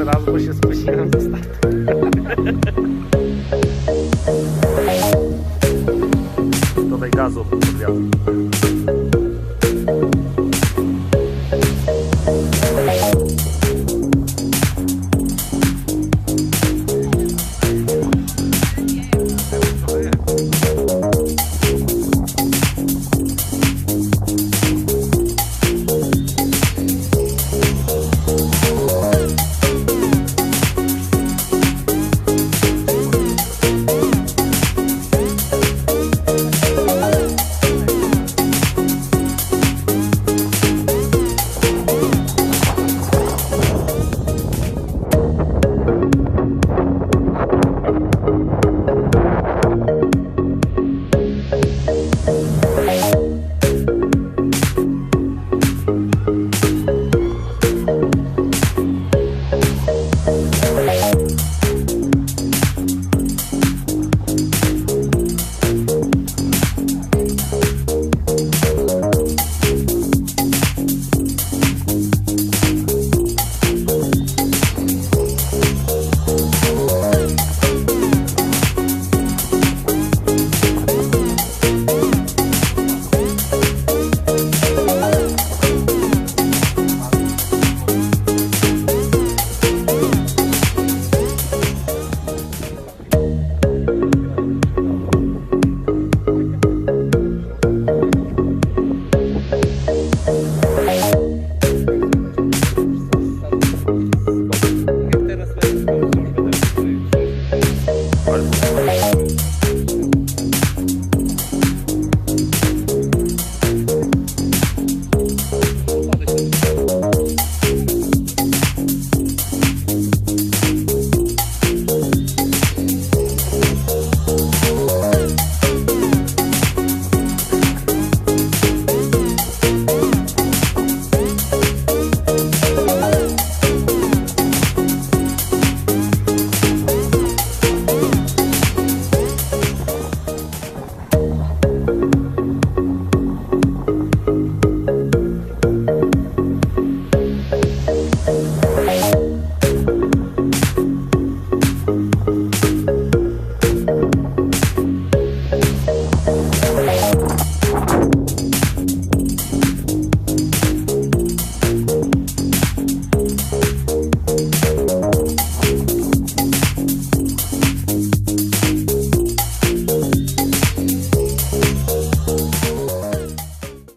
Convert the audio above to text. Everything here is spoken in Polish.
jeszcze raz, bo się spóźniłem ze startu. Dodaj gazu pod.